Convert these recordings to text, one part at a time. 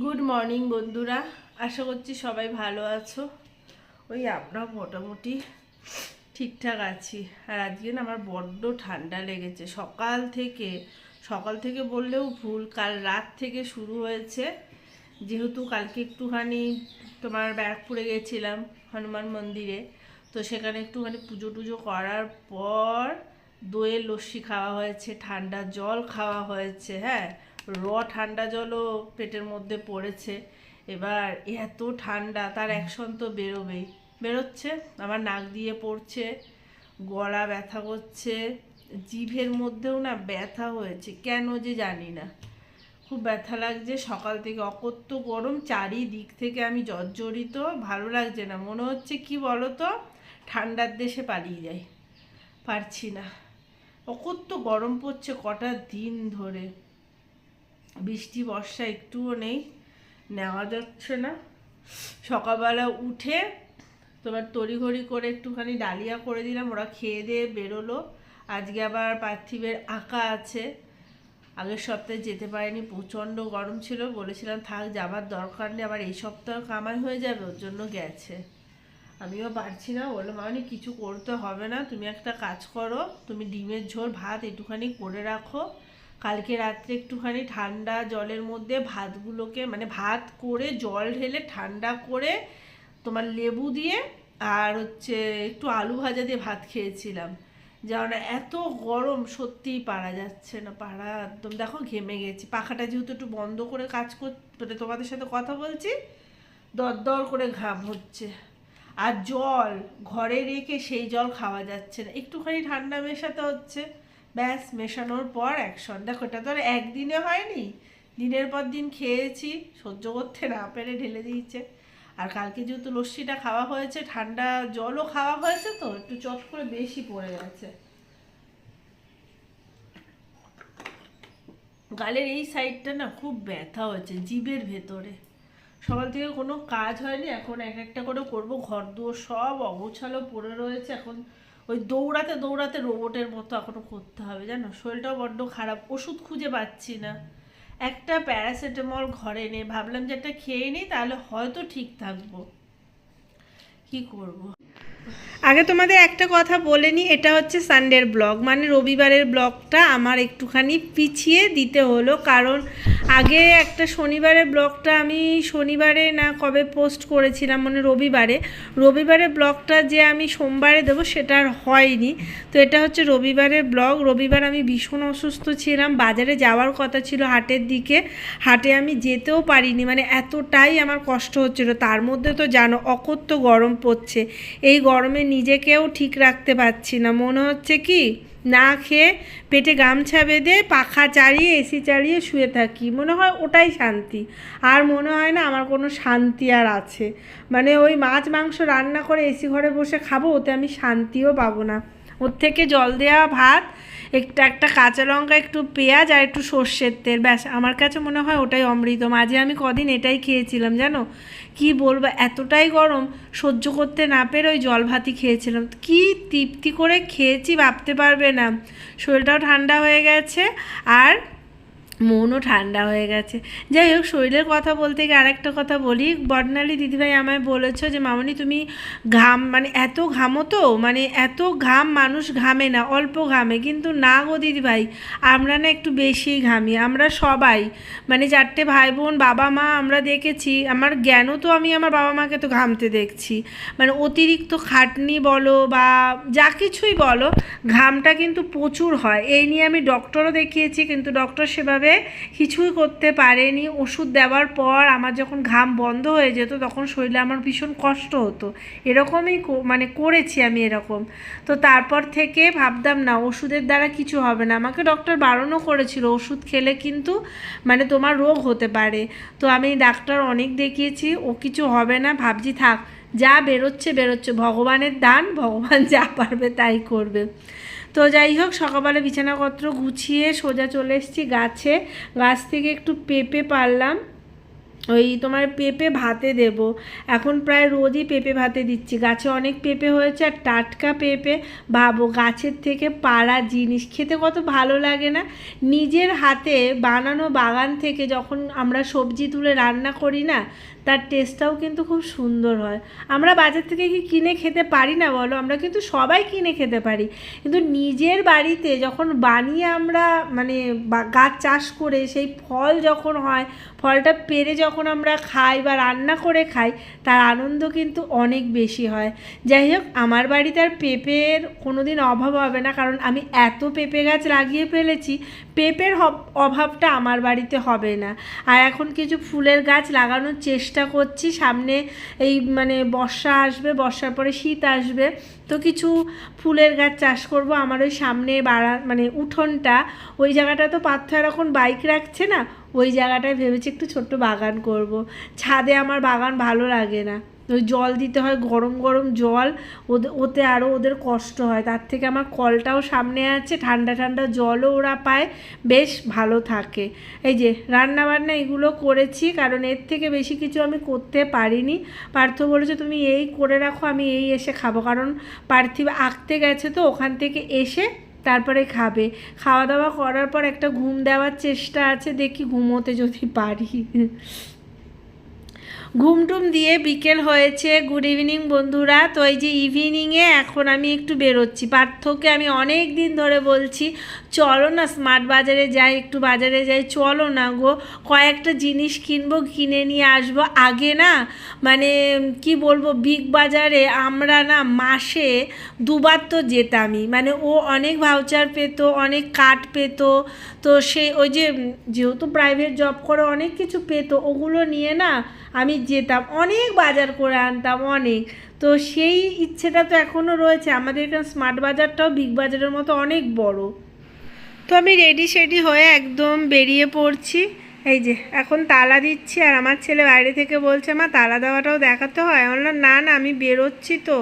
Good morning বন্ধুরা। আশা করছি সবাই ভালো আছো। ওই আমরা মোটামুটি ঠিকঠাক আছি। আর আজকে না আমার বড্ড ঠান্ডা লেগেছে। সকাল থেকে সকাল থেকে বললেও ভুল, কাল রাত থেকে শুরু হয়েছে। যেহেতু কালকে একটুখানি তোমার ব্যারাকপুরে গেছিলাম হনুমান মন্দিরে, তো সেখানে একটুখানি পুজো টুজো করার পর দইয়ের লস্যি খাওয়া হয়েছে, ঠান্ডা জল খাওয়া হয়েছে হ্যাঁ। র ঠান্ডা জলও পেটের মধ্যে পড়েছে। এবার এত ঠান্ডা তার অ্যাকশন তো বেরোবেই। বেরোচ্ছে আমার নাক দিয়ে পড়ছে গলা ব্যথা করছে জিভের মধ্যেও না ব্যথা হয়েছে কেন যে জানি না। খুব ব্যথা লাগছে সকাল থেকে অকত্য গরম চারিদিক থেকে আমি জর্জরিত ভালো লাগছে না। মনে হচ্ছে কি বলো তো ঠান্ডার দেশে পালিয়ে যাই। পারছি না। অকত্য গরম পড়ছে কটা দিন ধরে। বৃষ্টি, বর্ষা একটুও নেই, নেওয়া যাচ্ছে না। সকালবেলা উঠে তোমার তড়িঘড়ি করে একটুখানি ডালিয়া করে দিলাম, ওরা খেয়ে দিয়ে বেরোলো। আজকে আবার পার্থিবের আঁকা আছে। আগের সপ্তাহে যেতে পারিনি, প্রচণ্ড গরম ছিল, বলেছিলাম থাক, যাবার দরকার নেই, আবার এই সপ্তাহ কামাই হয়ে যাবে, ওর জন্য গেছে। আমিও পারছি না বললাম মানে কিছু করতে হবে না, তুমি একটা কাজ করো, তুমি ডিমের ঝোল, ভাত একটুখানি করে রাখো কালকে রাত্রে একটুখানি ঠান্ডা জলের মধ্যে ভাতগুলোকে মানে ভাত করে জল ঢেলে ঠান্ডা করে তোমার লেবু দিয়ে আর হচ্ছে একটু আলু ভাজা দিয়ে ভাত খেয়েছিলাম। যেন এত গরম, সত্যিই পারা যাচ্ছে না, পারা একদম, দেখো ঘেমে গেছি। পাখাটা যেহেতু একটু বন্ধ করে কাজ কর মানে তোমাদের সাথে কথা বলছি দরদর করে ঘাম হচ্ছে। আর জল, ঘরে রেখে সেই জল খাওয়া যাচ্ছে না। একটুখানি ঠান্ডা মেশাতে হচ্ছে। ব্যাস, মেশানোর পর অ্যাকশন দেখো, এটা তো আর একদিনে হয়নি। দিনের পর দিন খেয়েছি, সহ্য করতে না পেরে ঢেলে দিয়েছে। আর কালকে যেহেতু লস্যিটা খাওয়া হয়েছে, ঠান্ডা জলও খাওয়া হয়েছে তো, একটু চট করে বেশি পড়ে গেছে। গালের এই সাইডটা না খুব ব্যথা হয়েছে, জিভের ভেতরে। সকাল থেকে কোনো কাজ হয়নি, এখন এক একটা করে করব, ঘর দুয়ার সব অগোছালো পড়ে রয়েছে, এখন ওই দৌড়াতে দৌড়াতে রোবটের মতো এখনও করতে হবে, জানো? শরীরটাও বড্ড খারাপ, ওষুধ খুঁজে পাচ্ছি না। একটা প্যারাসিটামল ঘরে নেই ভাবলাম যে একটা খেয়ে নিই, তাহলে হয়তো ঠিক থাকব। কি করব। আগে তোমাদের একটা কথা বলে নিই, এটা হচ্ছে সানডের ব্লগ। মানে রবিবারের ব্লগটা আমার একটুখানি পিছিয়ে দিতে হলো, কারণ আগে একটা শনিবারের ব্লগটা আমি শনিবারে না কবে পোস্ট করেছিলাম মানে রবিবারে। রবিবারের ব্লগটা যে আমি সোমবারে দেবো সেটা আর হয়নি। তো এটা হচ্ছে রবিবারের ব্লগ। রবিবার আমি ভীষণ অসুস্থ ছিলাম। বাজারে যাওয়ার কথা ছিল হাটের দিকে। হাটে আমি যেতেও পারিনি মানে এতটাই আমার কষ্ট হচ্ছিল। তার মধ্যে তো জানো অকত্য গরম পড়ছে। এই গরমে নিজেকেও ঠিক রাখতে পারছি না। মনে হচ্ছে কি না খেয়ে পেটে গামছা বেঁধে পাখা চালিয়ে এসি চালিয়ে শুয়ে থাকি। মনে হয় ওটাই শান্তি। আর মনে হয় না আমার কোনো শান্তি আর আছে। মানে ওই মাছ, মাংস রান্না করে এসি ঘরে বসে খাব, ওতে আমি শান্তিও পাবো না। ওর থেকে জল দেওয়া ভাত, একটা একটা কাঁচা লঙ্কা, একটু পেঁয়াজ আর একটু সর্ষের তেল। ব্যাস, আমার কাছে মনে হয় ওটাই অমৃত। মাঝে আমি কদিন এটাই খেয়েছিলাম, জানো? কি বলব, এতটাই গরম, সহ্য করতে না পেরে ওই জল ভাতই খেয়েছিলাম। কি তৃপ্তি করে খেয়েছি ভাবতে পারবে না। শরীরটাও ঠান্ডা হয়ে গেছে, আর মনও ঠান্ডা হয়ে গেছে। যাই হোক, শরীরের কথা বলতে গিয়ে আরেকটা কথা বলি। বর্ণালী দিদিভাই আমায় বলেছ যে, মামনি, তুমি ঘাম মানে এত ঘামো তো? মানে এত ঘাম মানুষ ঘামে না, অল্প ঘামে। কিন্তু না গো দিদিভাই, আমরা না একটু বেশিই ঘামি। আমরা সবাই মানে চারটে ভাই বোন বাবা মা আমরা দেখেছি, আমার জ্ঞানও তো আমি আমার বাবা মাকে তো ঘামতে দেখছি। মানে অতিরিক্ত খাটনি বলো বা যা কিছুই বলো, ঘামটা কিন্তু প্রচুর হয়। এই নিয়ে আমি ডক্টরও দেখিয়েছি, কিন্তু ডক্টর সেভাবে কিছুই করতে পারেনি। ওষুধ দেওয়ার পর আমার যখন ঘাম বন্ধ হয়ে যেত, তখন শরীরে আমার ভীষণ কষ্ট হতো। এরকমই মানে করেছি আমি এরকম। তো তারপর থেকে ভাবতাম, না, ওষুধের দ্বারা কিছু হবে না। আমাকে ডক্টর বারণও করেছিল, ওষুধ খেলে কিন্তু মানে তোমার রোগ হতে পারে। তো আমি ডাক্তার অনেক দেখিয়েছি, ও কিছু হবে না, ভাবছি থাক। যা বেরোচ্ছে বেরোচ্ছে। ভগবানের দান, ভগবান যা পারবে তাই করবে। তো যাই হোক, সকালবেলা বিছানাপত্র গুছিয়ে সোজা চলে এসেছি গাছে। গাছ থেকে একটু পেঁপে পারলাম। ওই তোমার পেঁপে ভাতে দেব। এখন প্রায় রোজই পেঁপে ভাতে দিচ্ছি। গাছে অনেক পেঁপে হয়েছে আর টাটকা পেঁপে ভাবো, গাছের থেকে পাড়া জিনিস। খেতে কত ভালো লাগে না? নিজের হাতে বানানো বাগান থেকে যখন আমরা সবজি তুলে রান্না করি না, তার টেস্টটাও কিন্তু খুব সুন্দর হয়। আমরা বাজার থেকে কি কিনে খেতে পারি না বলো? আমরা কিন্তু সবাই কিনে খেতে পারি। কিন্তু নিজের বাড়িতে যখন বানিয়ে আমরা মানে গাছ চাষ করে সেই ফল যখন হয় ফলটা পেরে যখন আমরা খাই বা রান্না করে খাই, তার আনন্দ কিন্তু অনেক বেশি হয়। যাই হোক, আমার বাড়িতে আর পেঁপের কোনো দিন অভাব হবে না, কারণ আমি এত পেঁপে গাছ লাগিয়ে ফেলেছি পেঁপের অভাবটা আমার বাড়িতে হবে না। আর এখন কিছু ফুলের গাছ লাগানোর চেষ্টা করছি। সামনে এই মানে বর্ষা আসবে, বর্ষার পরে শীত আসবে। তো কিছু ফুলের গাছ চাষ করব। আমার ওই সামনে বাড়া মানে উঠোনটা, ওই জায়গাটা তো পার্থ আর এখন বাইক রাখছে না, ওই জায়গাটায় ভেবেছি একটু ছোট্ট বাগান করব। ছাদে আমার বাগান ভালো লাগে না। জল দিতে হয়, গরম গরম জল। ওতে আরও ওদের কষ্ট হয়। তার থেকে আমার কলটাও সামনে আছে, ঠান্ডা ঠান্ডা জলও ওরা পায়। বেশ ভালো থাকে। এই যে রান্নাবান্না এগুলো করেছি, কারণ এর থেকে বেশি কিছু আমি করতে পারিনি। পার্থ বলেছে, তুমি এই করে রাখো, আমি এই এসে খাব। কারণ পার্থিব আঁকতে গেছে তো, ওখান থেকে এসে তারপরে খাবে। খাওয়া দাওয়া করার পর একটা ঘুম দেওয়ার চেষ্টা আছে, দেখি ঘুমোতে যদি পারি। ঘুম টুম দিয়ে বিকেল হয়েছে। গুড ইভিনিং বন্ধুরা। তো এই যে ইভিনিংয়ে এখন আমি একটু বেরোচ্ছি। পার্থকে আমি অনেক দিন ধরে বলছি, চলো না স্মার্ট বাজারে যাই, একটু বাজারে যাই। চলো না গো, কয়েকটা জিনিস কিনবো, কিনে নিয়ে আসব। আগে না মানে কি বলব বিগ বাজারে আমরা না মাসে দুবার তো যেতামই। মানে ও অনেক ভাউচার পেতো, অনেক কাট পেতো। তো সে ওই যে যেহেতু প্রাইভেট জব করে অনেক কিছু পেতো, ওগুলো নিয়ে না আমি যেতাম, অনেক বাজার করে আনতাম, অনেক। তো সেই ইচ্ছেটা তো এখনও রয়েছে। আমাদের এখানে স্মার্ট বাজারটাও বিগ বাজারের মতো অনেক বড়। তো আমি রেডি সেডি হয়ে একদম বেরিয়ে পড়ছি। এই যে, এখন তালা দিচ্ছি আর আমার ছেলে বাইরে থেকে বলছে, মা, তালা দেওয়াটাও দেখাতে হয়? আমি বললাম, না না, আমি বেরোচ্ছি তো।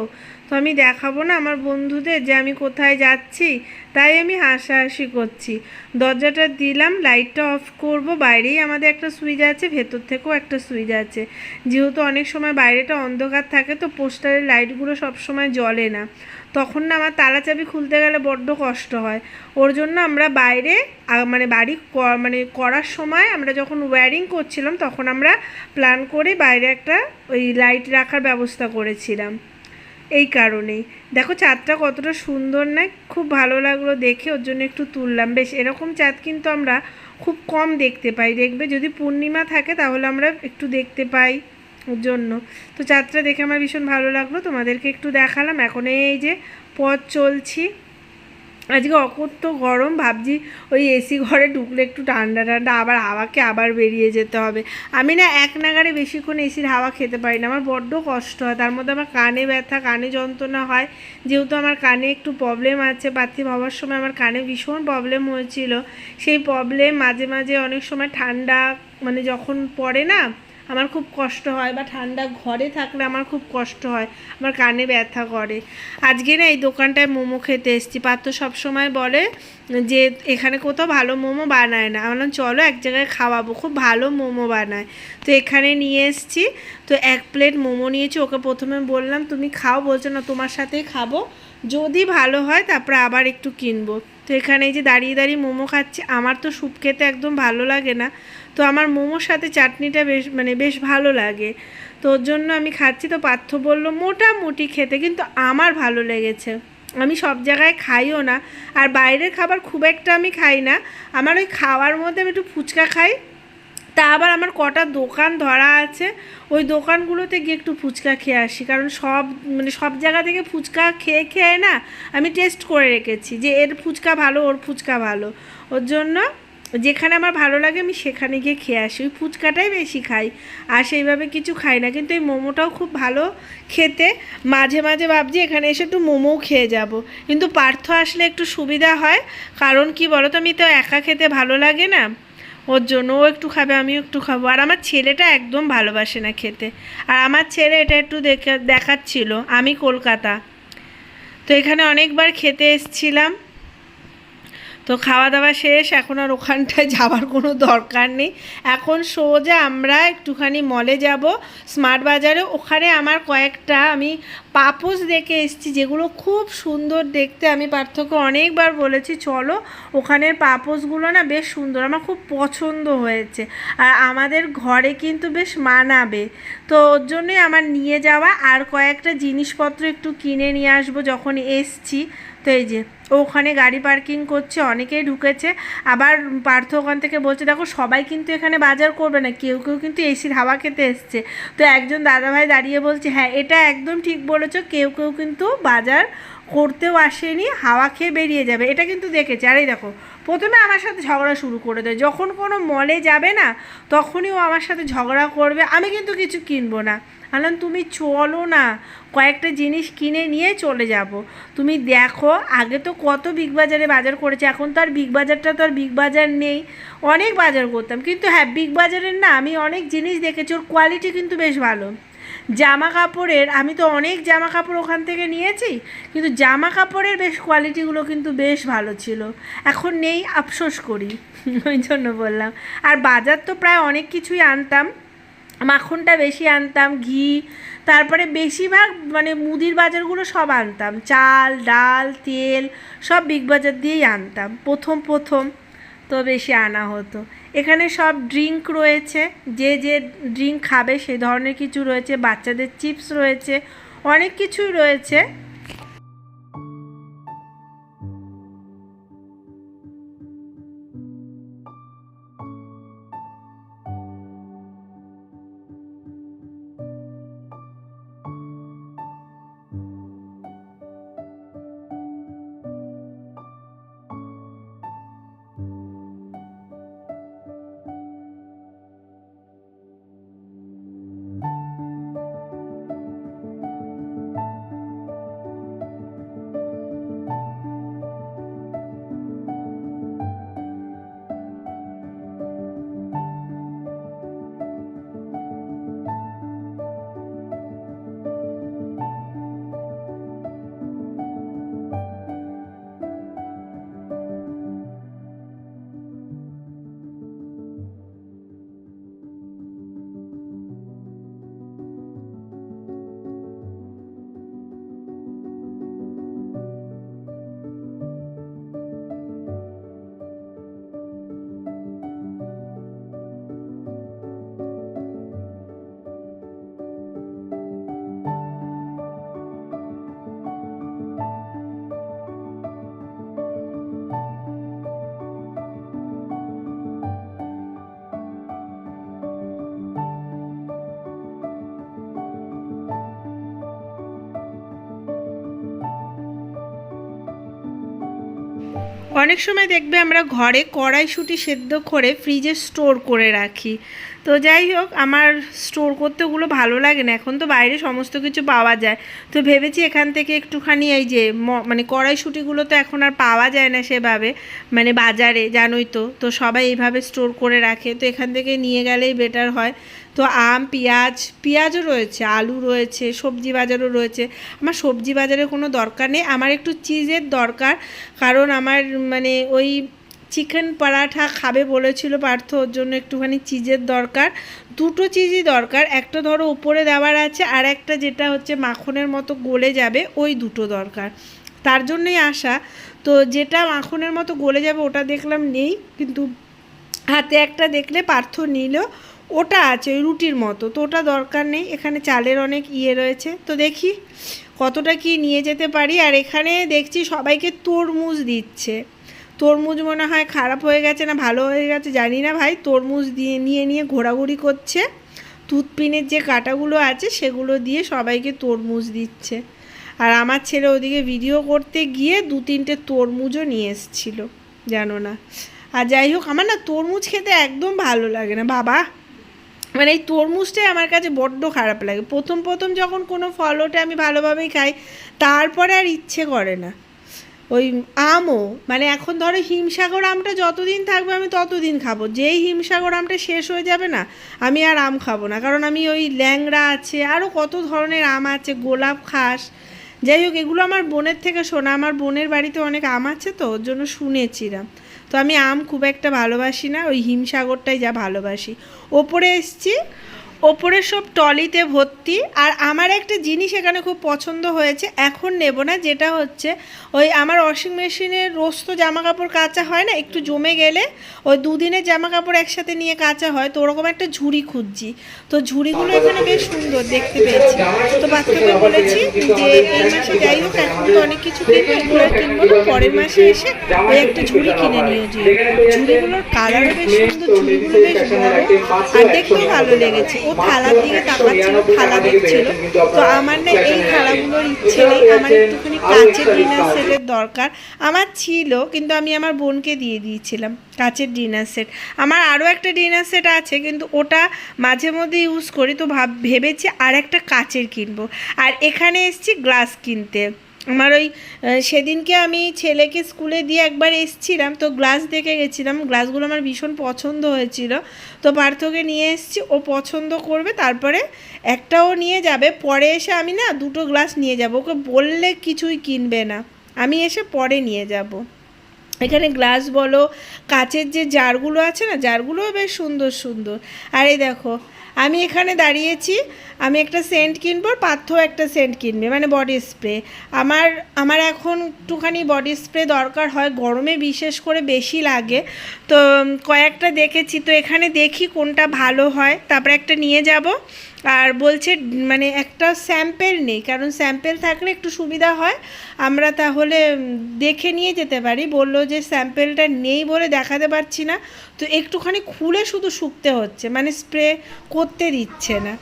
তো আমি দেখাবো না আমার বন্ধুদের যে আমি কোথায় যাচ্ছি। তাই আমি হাসাহাসি করছি। দরজাটা দিলাম লাইটটা অফ করব, বাইরেই আমাদের একটা সুইচ আছে, ভেতর থেকেও একটা সুইচ আছে। যেহেতু অনেক সময় বাইরেটা অন্ধকার থাকে, তো পোস্টারের লাইটগুলো সব সময় জ্বলে না। তখন না আমার তালা চাবি খুলতে গেলে বড্ড কষ্ট হয়। ওর জন্য আমরা বাইরে মানে বাড়ি মানে করার সময় আমরা যখন ওয়্যারিং করছিলাম, তখন আমরা প্ল্যান করে বাইরে একটা ওই লাইট রাখার ব্যবস্থা করেছিলাম। এই কারণেই। দেখো চাঁদটা কতটা সুন্দর না, খুব ভালো লাগল দেখে, ওর জন্য একটু তুললাম। বেশ, এরকম চাঁদ কিন্তু আমরা খুব কম দেখতে পাই। দেখবে যদি পূর্ণিমা থাকে তাহলে আমরা একটু দেখতে পাই ওর জন্য। তো চাঁদটা দেখে আমার ভীষণ ভালো লাগল। তোমাদেরকে একটু দেখালাম। এখন এই যে পথ চলছি। আজকে অকথ্য গরম, ভাবছি ওই এসি ঘরে ঢুকলে একটু ঠান্ডা ঠান্ডা, আবার হাওয়াকে আবার বেরিয়ে যেতে হবে। আমি না এক নাগারে বেশিক্ষণ এসির হাওয়া খেতে পারি না, আমার বড্ড কষ্ট হয়, তার মধ্যে আমার কানে ব্যথা, কানে যন্ত্রণা হয়। যেহেতু আমার কানে একটু প্রবলেম আছে পার্থিব হওয়ার সময় আমার কানে ভীষণ প্রবলেম হয়েছিল। সেই প্রবলেম মাঝে মাঝে অনেক সময় ঠান্ডা মানে যখন পড়ে না আমার খুব কষ্ট হয় বা ঠান্ডা ঘরে থাকলে আমার খুব কষ্ট হয়, আমার কানে ব্যথা করে। আজকে না এই দোকানটায় মোমো খেতে এসেছি। পাত্র সবসময় বলে যে এখানে কোথাও ভালো মোমো বানায় না। আমি বললাম, চলো এক জায়গায় খাওয়াবো, খুব ভালো মোমো বানায়। তো এখানে নিয়ে এসেছি। তো এক প্লেট মোমো নিয়েছি। ওকে প্রথমে বললাম, তুমি খাও। বলছো, না, তোমার সাথেই খাব। যদি ভালো হয়, তারপরে আবার একটু কিনবো। তো এখানে এই যে দাঁড়িয়ে দাঁড়িয়ে মোমো খাচ্ছি, আমার তো স্যুপ খেতে একদম ভালো লাগে না। তো আমার মোমোর সাথে চাটনিটা বেশ মানে বেশ ভালো লাগে। তো ওর জন্য আমি খাচ্ছি, তো পার্থ বলল, মোটামুটি খেতে, কিন্তু আমার ভালো লেগেছে। আমি সব জায়গায় খাইও না, আর বাইরের খাবার খুব একটা আমি খাই না। আমার ওই খাওয়ার মধ্যে আমি একটু ফুচকা খাই। তা আবার আমার কটা দোকান ধরা আছে, ওই দোকানগুলোতে গিয়ে একটু ফুচকা খেয়ে আসি। কারণ সব মানে সব জায়গা থেকে ফুচকা খেয়ে খেয়ে না, আমি টেস্ট করে রেখেছি যে এর ফুচকা ভালো, ওর ফুচকা ভালো। ওর জন্য যেখানে আমার ভালো লাগে আমি সেখানে গিয়ে খেয়ে আসি। ওই ফুচকাটাই বেশি খাই। আর সেইভাবে কিছু খাই না। কিন্তু এই মোমোটাও খুব ভালো খেতে। মাঝে মাঝে ভাবছি এখানে এসে একটু মোমোও খেয়ে যাব। কিন্তু পার্থ আসলে একটু সুবিধা হয়। কারণ কি বলো তো আমি তো একা খেতে ভালো লাগে না। ওর জন্য ও একটু খাবে, আমিও একটু খাব। আর আমার ছেলেটা একদম ভালোবাসে না খেতে। আর আমার ছেলে এটা একটু দেখে, দেখাচ্ছিল। আমি কলকাতা। তো এখানে অনেকবার খেতে এসছিলাম। তো খাওয়া দাওয়া শেষ, এখন আর ওখানটায় যাওয়ার কোনো দরকার নেই। এখন সোজা আমরা একটুখানি মলে যাব স্মার্ট বাজারে। ওখানে আমার কয়েকটা আমি পাপোস দেখে এসেছি, যেগুলো খুব সুন্দর দেখতে। আমি পার্থক্য অনেকবার বলেছি, চলো, ওখানের পাপোসগুলো না বেশ সুন্দর, আমার খুব পছন্দ হয়েছে। আর আমাদের ঘরে কিন্তু বেশ মানাবে। তো ওর জন্যই আমার নিয়ে যাওয়া। আর কয়েকটা জিনিসপত্র একটু কিনে নিয়ে আসব যখন এসছি। তো এই যে, ও ওখানে গাড়ি পার্কিং করছে, অনেকেই ঢুকেছে। আবার পার্থ ওখান থেকে বলছে, দেখো, সবাই কিন্তু এখানে বাজার করবে না, কেউ কেউ কিন্তু এসির হাওয়া খেতে এসছে। তো একজন দাদাভাই দাঁড়িয়ে বলছে হ্যাঁ এটা একদম ঠিক বলেছ, কেউ কেউ কিন্তু বাজার করতেও আসেনি, হাওয়া খেয়ে বেরিয়ে যাবে। এটা কিন্তু দেখেছে। আর এই দেখো প্রথমে আমার সাথে ঝগড়া শুরু করে দেয়। যখন কোনো মলে যাবে না, তখনই ও আমার সাথে ঝগড়া করবে। আমি কিন্তু কিছু কিনবো না। আনলাম তুমি চলো না। কয়েকটা জিনিস কিনে নিয়ে চলে যাব। তুমি দেখো, আগে তো কত বিগ বাজারে বাজার করেছে। এখন তো আর বিগ বাজারটা তো আর বিগ বাজার নেই। অনেক বাজার করতাম। কিন্তু হ্যাঁ বিগ বাজারের না, আমি অনেক জিনিস দেখেছি। ওর কোয়ালিটি কিন্তু বেশ ভালো। জামা কাপড়ের আমি তো অনেক জামা কাপড় ওখান থেকে নিয়েছি, কিন্তু জামা কাপড়ের বেশ কোয়ালিটিগুলো কিন্তু বেশ ভালো ছিল। এখন নেই, আফসোস করি, ওই জন্য বললাম। আর বাজার তো প্রায় অনেক কিছুই আনতাম, মাখনটা বেশি আনতাম, ঘি, তারপরে বেশিরভাগ মানে মুদির বাজারগুলো সব আনতাম, চাল, ডাল, তেল, সব বিগ বাজার দিয়েই আনতাম, প্রথম প্রথম তো বেশি আনা হতো। এখানে সব ড্রিঙ্ক রয়েছে, যে যে ড্রিঙ্ক খাবে সেই ধরনের কিছু রয়েছে, বাচ্চাদের চিপস রয়েছে, অনেক কিছুই রয়েছে। অনেক সময় দেখবে আমরা ঘরে কড়াইশুঁটি সেদ্ধ করে ফ্রিজে স্টোর করে রাখি। তো যাই হোক, আমার স্টোর করতে ওগুলো ভালো লাগে না। এখন তো বাইরে সমস্ত কিছু পাওয়া যায়। তো ভেবেছি এখান থেকে একটুখানি এই যে মানে কড়াইশুঁটিগুলো তো এখন আর পাওয়া যায় না সেভাবে। মানে বাজারে, জানোই তো। তো সবাই এইভাবে স্টোর করে রাখে। তো এখান থেকে নিয়ে গেলেই বেটার হয়। তো আম, পেঁয়াজ, পেঁয়াজও রয়েছে, আলু রয়েছে, সবজি বাজারও রয়েছে। আমার সবজি বাজারে কোনো দরকার নেই। আমার একটু চিজের দরকার। কারণ আমার মানে ওই চিকেন পরাঠা খাবে বলেছিল পার্থ, ওর জন্য একটুখানি চিজের দরকার। দুটো চিজই দরকার। একটা ধরো উপরে দেওয়ার আছে, আর একটা যেটা হচ্ছে মাখনের মতো গলে যাবে, ওই দুটো দরকার। তার জন্যই আসা। তো যেটা মাখনের মতো গলে যাবে, ওটা দেখলাম নেই। কিন্তু হাতে একটা দেখলে পার্থ নিল। ওটা আছে ওই রুটির মতো। তো ওটা দরকার নেই, এখানে চালের অনেক ইয়ে রয়েছে। তো দেখি কতটা কি নিয়ে যেতে পারি। আর এখানে দেখছি সবাইকে তরমুজ দিচ্ছে। তরমুজ মনে হয় খারাপ হয়ে গেছে না ভালো হয়ে গেছে জানি না ভাই। তরমুজ দিয়ে, নিয়ে নিয়ে ঘোরাঘুরি করছে। তুতপিনের যে কাঁটাগুলো আছে সেগুলো দিয়ে সবাইকে তরমুজ দিচ্ছে। আর আমার ছেলে ওদিকে ভিডিও করতে গিয়ে দু তিনটে তরমুজও নিয়ে এসেছিল, জানো না। আর যাই হোক, আমার না তরমুজ খেতে একদম ভালো লাগে না। বাবা মানে এই তরমুজটাই আমার কাছে বড্ড খারাপ লাগে। প্রথম প্রথম যখন কোনো ফল ওঠে, আমি ভালোভাবেই খাই। তারপরে আর ইচ্ছে করে না। ওই আমও মানে এখন ধরো হিমসাগর আমটা যতদিন থাকবে, আমি ততদিন খাব। যেই হিমসাগর আমটা শেষ হয়ে যাবে না, আমি আর আম খাব না। কারণ আমি ওই ল্যাংড়া আছে আরও কত ধরনের আম আছে, গোলাপ, খাস। যাই হোক, এগুলো আমার বোনের থেকে শোনা। আমার বোনের বাড়িতে অনেক আম আছে তো, ওর জন্য শুনেছিলাম তো আমি আম খুব একটা ভালোবাসি না ওই হিমসাগরটাই যা ভালোবাসি। ওপরে এসছি ওপরে সব টলিতে ভর্তি। আর আমার একটা জিনিস এখানে খুব পছন্দ হয়েছে, এখন নেব না, যেটা হচ্ছে ওই আমার ওয়াশিং মেশিনের রোজ তো জামা কাপড় কাচা হয় না, একটু জমে গেলে ওই দুদিনের জামা কাপড় একসাথে নিয়ে কাচা হয়, তো ওরকম একটা ঝুড়ি খুঁজছি। তো ঝুড়িগুলো এখানে বেশ সুন্দর দেখতে পেয়েছি। তো বাচ্চাকে বলেছি যে এই মাসে যাই হোক, এখন তো অনেক কিছু কিনবো এগুলো কিনবো না, পরের মাসে এসে ওই একটা ঝুড়ি কিনে নিয়ে যাই ঝুড়িগুলোর কালারও বেশ সুন্দর, ঝুড়িগুলো বেশ বড়, আর দেখতেও ভালো লেগেছে। ও থালার দিকে তাকাচ্ছিল থালা দেখছিল তো আমার না এই থালাগুলোর ইচ্ছে নেই আমার একটুখানি কাঁচের ডিনার সেটের দরকার। আমার ছিল কিন্তু আমি আমার বোনকে দিয়ে দিয়েছিলাম কাঁচের ডিনার সেট। আমার আরও একটা ডিনার সেট আছে কিন্তু ওটা মাঝে মধ্যে ইউজ করি তো ভাব ভেবেছি আর একটা কাঁচের কিনবো। আর এখানে এসেছি গ্লাস কিনতে। আমার ওই সেদিনকে আমি ছেলেকে স্কুলে দিয়ে একবার এসছিলাম, তো গ্লাস দেখে গেছিলাম, গ্লাসগুলো আমার ভীষণ পছন্দ হয়েছিল। তো পার্থকে নিয়ে এসছি, ও পছন্দ করবে, তারপরে একটাও নিয়ে যাবে, পরে এসে আমি না দুটো গ্লাস নিয়ে যাব, ওকে বললে কিছুই কিনবে না। আমি এসে পরে নিয়ে যাব। এখানে গ্লাস বলো, কাচের যে জারগুলো আছে না, জারগুলোও বেশ সুন্দর সুন্দর। আর এই দেখো, আমি এখানে দাঁড়িয়েছি, আমি একটা সেন্ট কিনবো পার্থও একটা সেন্ট কিনবে মানে বডি স্প্রে। আমার আমার এখন একটুখানি বডি স্প্রে দরকার হয়, গরমে বিশেষ করে বেশি লাগে। তো কয়েকটা দেখেছি, তো এখানে দেখি কোনটা ভালো হয়। তারপরে একটা নিয়ে যাব। আর বলছে মানে একটা স্যাম্পেল নেই, কারণ স্যাম্পেল থাকলে একটু সুবিধা হয়। আমরা তাহলে দেখে নিয়ে যেতে পারি। বলল যে স্যাম্পেলটা নেই বলে দেখাতে পারছি না। তো একটুখানি খুলে শুধু শুকতে হচ্ছে মানে স্প্রে করতে দিচ্ছে না।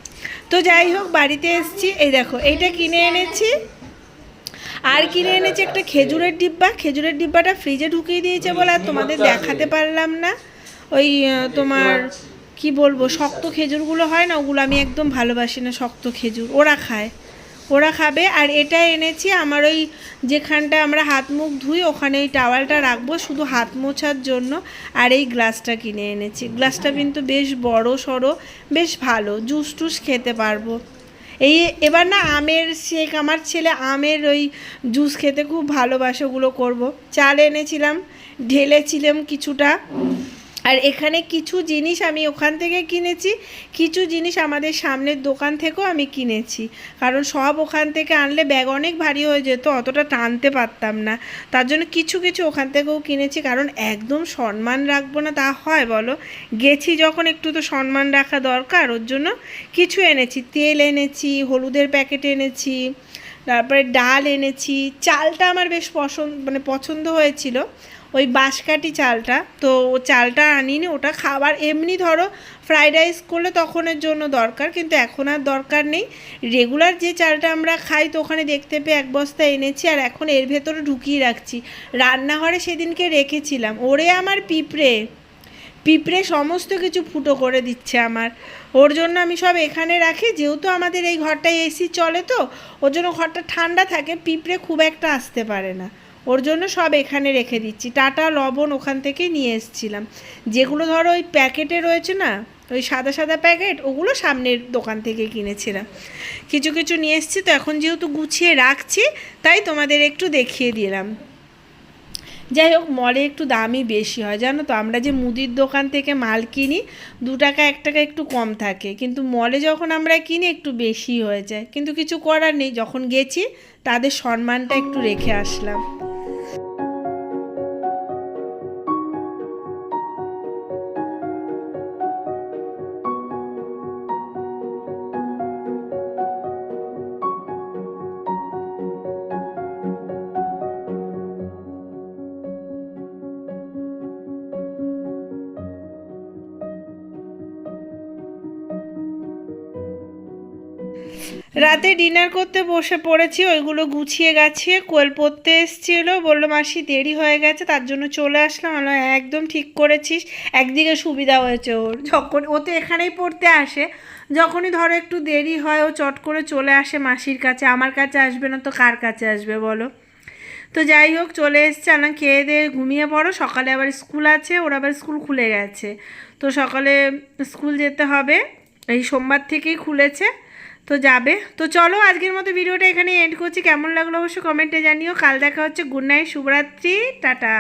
তো যাই হোক, বাড়িতে এসেছি। এই দেখো, এইটা কিনে এনেছি। আর কিনে এনেছি একটা খেজুরের ডিব্বা। খেজুরের ডিব্বাটা ফ্রিজে ঢুকিয়ে দিয়েছে বলে আর তোমাদের দেখাতে পারলাম না। ওই তোমার কি বলব, শক্ত খেজুরগুলো হয় না, ওগুলো আমি একদম ভালোবাসি না, শক্ত খেজুর। ওরা খায়। ওরা খাবে, আর এটা এনেছি আমার ওই যেখানটা আমরা হাত মুখ ধুই, ওখানে এই টাওয়ালটা রাখব, শুধু হাত মোছার জন্য, আর এই গ্লাসটা কিনে এনেছি। গ্লাসটা কিন্তু বেশ বড় সড়ো, বেশ ভালো, জুস টুস খেতে পারব। এই এবার না আমের শেক, আমার ছেলে আমের ওই জুস খেতে খুব ভালোবাসে, ওগুলো করব। চাল এনেছিলাম, ঢেলেছিলাম কিছুটা। আর এখানে কিছু জিনিস আমি ওখান থেকে কিনেছি, কিছু জিনিস আমাদের সামনের দোকান থেকেও আমি কিনেছি। কারণ সব ওখান থেকে আনলে ব্যাগ অনেক ভারী হয়ে যেত, অতটা টানতে পারতাম না। তার জন্য কিছু কিছু ওখান থেকেও কিনেছি, কারণ একদম সম্মান রাখব না তা হয় বলো? গেছি যখন একটু তো সম্মান রাখা দরকার, ওর জন্য কিছু এনেছি, তেল এনেছি, হলুদের প্যাকেট এনেছি, তারপরে ডাল এনেছি, চালটা আমার বেশ পছন্দ মানে পছন্দ হয়েছিল। ওই বাঁশকাঠি চালটা। তো চালটা আনিনি, ওটা খাবার এমনি ধরো ফ্রাইড রাইস করলে তখনের জন্য দরকার, কিন্তু এখন আর দরকার নেই। রেগুলার যে চালটা আমরা খাই, তো ওখানে দেখতে পেয়ে এক বস্তা এনেছি আর এখন এর ভেতরে ঢুকিয়ে রাখছি। রান্নাঘরে সেদিনকে রেখেছিলাম। ওরে আমার পিঁপড়ে! পিঁপড়ে সমস্ত কিছু ফুটো করে দিচ্ছে আমার। ওর জন্য আমি সব এখানে রাখি, যেহেতু আমাদের এই ঘরটায় এসি চলে তো, ওর জন্য ঘরটা ঠান্ডা থাকে, পিঁপড়ে খুব একটা আসতে পারে না। ওর জন্য সব এখানে রেখে দিচ্ছি। টাটা, লবণ ওখান থেকে নিয়ে এসেছিলাম। যেগুলো ধরো ওই প্যাকেটে রয়েছে না, ওই সাদা সাদা প্যাকেট, ওগুলো সামনের দোকান থেকে কিনেছিলাম। কিছু কিছু নিয়ে এসেছি তো এখন যেহেতু গুছিয়ে রাখছি, তাই তোমাদের একটু দেখিয়ে দিলাম। যাই হোক, মলে একটু দামই বেশি হয়, জানো তো? আমরা যে মুদির দোকান থেকে মাল কিনি, দু টাকা, এক টাকা একটু কম থাকে। কিন্তু মলে যখন আমরা কিনি, একটু বেশি হয়ে যায়। কিন্তু কিছু করার নেই, যখন গেছি, তাদের সম্মানটা একটু রেখে আসলাম। রাতে ডিনার করতে বসে পড়েছি, ওইগুলো গুছিয়ে গাছিয়ে কোয়েল পড়তে এসেছিল। বলল, মাসি, দেরি হয়ে গেছে, তার জন্য চলে আসলাম। আমি একদম ঠিক করেছিস, একদিকে সুবিধা হয়েছে ওর। যখন ও তো এখানেই পড়তে আসে, যখনই ধরো একটু দেরি হয়, ও চট করে চলে আসে মাসির কাছে। আমার কাছে আসবে না তো কার কাছে আসবে, বলো? তো যাই হোক, চলে এসছে না খেয়ে দিয়ে ঘুমিয়ে পড়ো। সকালে আবার স্কুল আছে, ওর আবার স্কুল খুলে গেছে। তো সকালে স্কুল যেতে হবে, এই সোমবার থেকেই খুলেছে। তো যাবে। তো চলো আজকের মতো ভিডিওটা এখানে এন্ড করছি। কেমন লাগল অবশ্যই কমেন্টে জানিও। কাল দেখা হচ্ছে। গুড নাইট শুভরাত্রি। টাটা।